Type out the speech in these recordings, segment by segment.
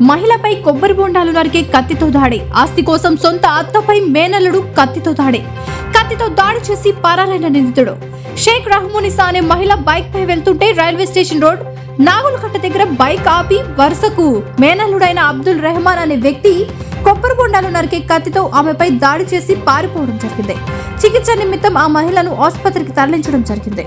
మహిళపై కొబ్బరి బొండాలు నరికే కత్తితో దాడి. ఆస్తి కోసం సొంత అత్తపై మేనల్లుడు కత్తితో దాడి. కత్తితో దాడి చేసి పరారైన నిందితుడు. షేక్ రహమూనిసా అనే మహిళ బైక్ పై వెళ్తుంటే రైల్వే స్టేషన్ రోడ్ నాగులకట్ట దగ్గర బైక్ ఆపి వరుసకు మేనల్లుడైన అబ్దుల్ రెహమాన్ అనే వ్యక్తి కొబ్బరి బొండాలు నరికే కత్తితో ఆమెపై దాడి చేసి పారిపోవడం జరిగింది. చికిత్స నిమిత్తం ఆ మహిళను ఆసుపత్రికి తరలించడం జరిగింది.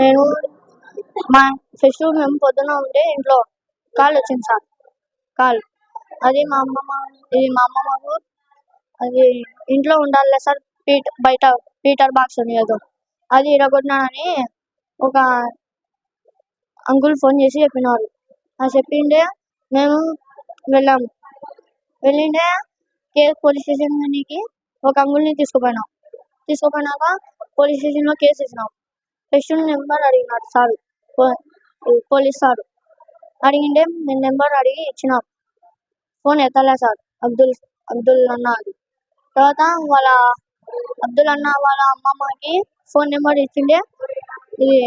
నేను మా ఫస్ట్ మేము పొద్దున ఉంటే ఇంట్లో కాల్ వచ్చింది సార్. కాల్. అది మా అమ్మమ్మ ఇది మా అమ్మమ్మ అది ఇంట్లో ఉండాలి సార్. పీట బయట పీటర్ బాక్స్ ఉంది ఏదో. అది ఇరగొట్టినానని ఒక అంకుల్ ఫోన్ చేసి చెప్పినారు. అది చెప్పిండే మేము వెళ్ళాము. వెళ్ళిండే కేసు పోలీస్ స్టేషన్కి ఒక అంకుల్ని తీసుకుపోయినాం. తీసుకుపోయినాక పోలీస్ స్టేషన్లో కేసు ఇచ్చినాం పేషెంట్ నెంబర్ అడిగినాడు సార్. Police sir. అడిగిండే మేము నెంబర్ అడిగి ఇచ్చినాం. ఫోన్ ఎత్తలే సార్. అబ్దుల్ అబ్దుల్ అన్న అది. తర్వాత వాళ్ళ అబ్దుల్ అన్న వాళ్ళ అమ్మమ్మకి ఫోన్ నెంబర్ ఇచ్చిండే. ఇది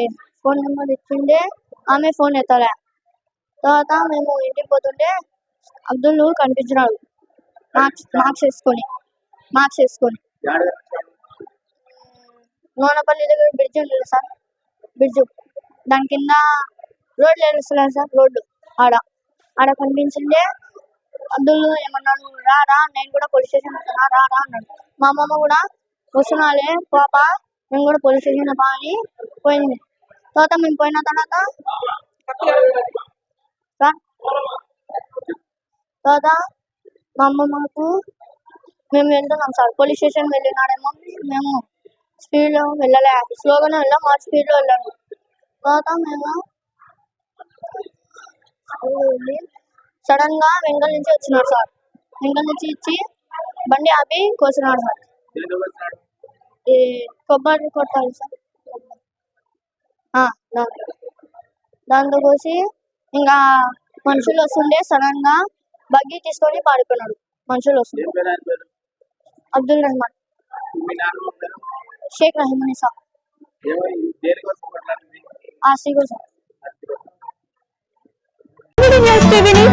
ఫోన్ నెంబర్ ఇచ్చిండే. ఆమె ఫోన్ ఎత్తలే. తర్వాత మేము ఇంటికి పోతుంటే అబ్దుల్ కనిపించినాడు. మార్క్స్ మార్క్స్ వేసుకొని మార్క్స్ వేసుకొని. నూనెపల్లి దగ్గర బ్రిడ్జ్ ఉంది సార్. బ్రిడ్జ్ దాని కింద రోడ్ లేదు సార్ రోడ్డు ఆడ ఆడ కనిపించిందే అబ్దుల్ ఏమన్నాడు రా రా నేను కూడా పోలీస్ స్టేషన్ వస్తున్నా రా రా అన్నాడు. మా అమ్మమ్మ కూడా వస్తున్నాలే పాప నేను కూడా పోలీస్ స్టేషన్ పా అని పోయింది. తర్వాత మేము పోయిన తర్వాత తర్వాత మా అమ్మమ్మకు మేము వెళ్తున్నాం సార్. పోలీస్ స్టేషన్ వెళ్ళినాడేమో మేము స్పీడ్లో వెళ్ళలే. స్లోగానే వెళ్ళాం మా స్పీడ్లో వెళ్ళాము. తర్వాత మేము వెళ్ళి సడన్గా వెంగల్ నుంచి వచ్చినాడు సార్. వెంగల్ నుంచి ఇచ్చి బండి ఆపి కోసినాడు సార్. ఈ కొబ్బరి కొట్టాలి సార్. ఆ, దాంతో. కోసి ఇంకా మనుషులు వస్తుండే సడన్గా బగ్గి తీసుకొని పారిపోయినాడు. మనుషులు వస్తుండే. అబ్దుల్ రెహమాన్. షేక్ రహీమునిసా ఆస్తి కోసం